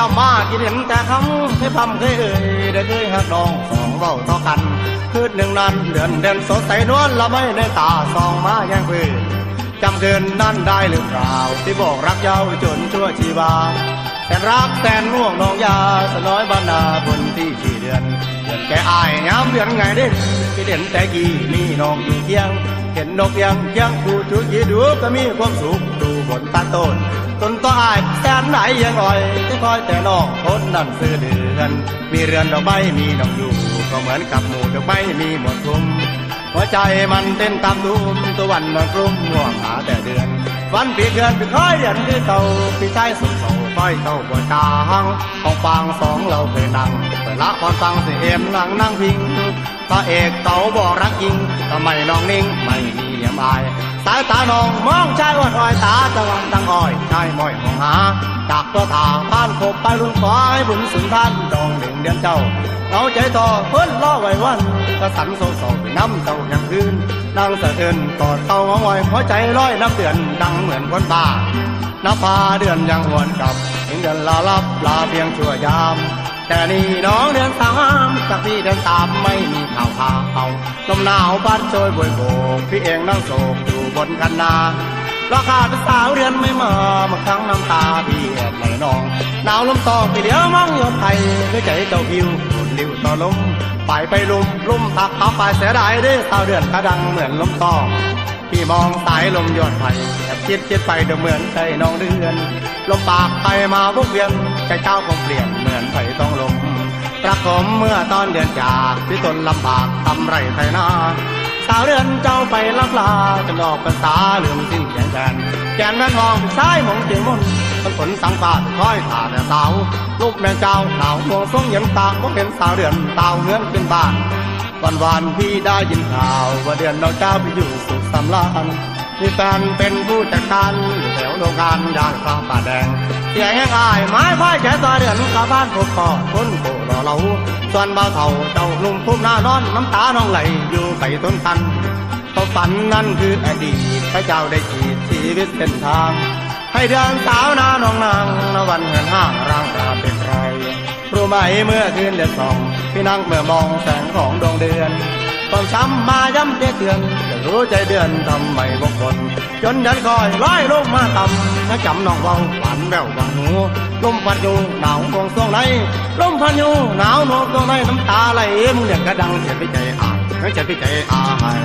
ยยอมากินเห็นแต่คำให้พำเคยเอ่ยได้เคยหักน้องสองเบ้าต่อกัน คืนหนึ่งนั้นเดือนเด่นสดใสนวลละไม่ในตาสองมาแย่งปืนจำคือนนั้นได้หรือเปล่า ที่บอกรักเย้าจนชั่วชีวาแสนรักแสนง่วงน้องยาสน้อยบรรณาบนที่สี่เดือนเดือนแกอายย้ำเดือนไงเด่นที่เด่นแต่กี่มีน้องอยู่เคียง เห็นนกยังยังคู่ทุกยีดูก็มีความสุขดูบนตาต้นต้นต่ออาย แสนไหนยังอ่อยที่คอยแต่นองคนนั้นซื้อเดือนมีเรือนดอกไม้มีน้องอยู่ก็เหมือนกับหมู่ดอกไม้มีหมดทุ่มหัวใจมันเต้นตามดูมตัววันนอนกลุ้มง่วงหาแต่เดือน วันปีเดือนปีคอยเดือนที่เต่าปีใจสุขเสาคอยเต่าปวดตาหังของฟางสองเราเคยนั่งเปิดละครฟังเสียเอ็มนั่งนั่งพิง พระเอกเต่าบอกรักจริงทำไมน้องนิ่งไม่มีเหลี่ยมอาย สายตาน้องมองชายอ่อนอ้อยตาตะวันตั้งอ้อยชายม้อยมองหาจากตัวทาผ่านขบไปลุ่นขวายบุญสุนทานดองหนึ่งเดือนเจ้าเอาใจต่อเพิ่นรอไว้วันกระสันโซโซไปน้ำเจ้าย่างคืนนั่งสะเทือนกอดเต้าเอาไว้หัวใจร้อยน้ำเดือนดังเหมือนคนบ้าน้ำฟ้าเดือนยังหวนกลับเห็นเดือนลาลับลาเพียงชั่วยาม แต่นี่น้องเดือนสามจากพี่เดือนสามไม่มีข่าวข่าวเอาลมหนาวบ้านโชยบวยโบกพี่เองนั่งโศกอยู่บนคันนาราคาเป็นสาวเดือนไม่มามื่อครั้งน้ำตาพี่แอบไหลนองหนาวลมตอกพี่เดียวมองยนไทยด้วยใจเจ้าพิวหุ่นริ้วต่อลมไปไปลุ่มลุ่มตักเขาไปเสียดายเด้อสาวเดือนกระดังเหมือนลมตอกพี่มองสายลมยอดไผ่แอบคิดคิดไปเดูเหมือนใจน้องเดือนลมปากไปมาพวกเวียนใจเจ้าคงเปลี่ยนเหมือนไผ่ต้อง ระคมเมื่อตอนเดือนจากพี่ตนลำบากทำไรไทนาสาวเรือนเจ้าไปลับลาจนออกภาษาลืมสิ้นแขนแขนแกนแม่นห้องซ้ายหมองเจียงมนต้นผลสังฟาดคอยขาแต่สาวลูกแม่เจ้าหนาวห่วงทรงยังตากพเห็นสาวเดือนต่าเฮือนขึ้นบ้านวันวานพี่ได้ยินข่าวว่าเดือนน้องเจ้าไปอยู่สุขสำราญมีแฟนเป็นผู้จัดการอยู่แถวโรงงานย่านข้าป่าแดง เสียงแห้งอายไม้ค่อยแก่ตาเดือนกาบ้านพบพ่อคนโบรอเราส่วนเบาเท่าเจ้าลุงทุ่มหน้านอนน้ำตาน้องไหลอยู่ไปต้นทันเขาฝันนั่นคืออดีตพระเจ้าได้ขีดชีวิตเส้นทาง ให้เดือนสาวนาน้องนางนวันเงินห้างร่างกาเป็นไรรู้ไหมเมื่อคืนเดือนสองพี่นั่งเมื่อมองแสงของดวงเดือนความช้ำมาย้ำเตือน รู้ใจเดือนทำไมบกคนจนเดินคอยร้อยลงมาต่ำถ้าจำน้องวังฝันแววบางหูลมพัดอยู่หนาวกองทรงไหนลมพัดอยู่หนาวโนกตรงไหนน้ำตาไหลมึงเดือดกระดังเจ็บไปใจอายเจ็บไปใจอาย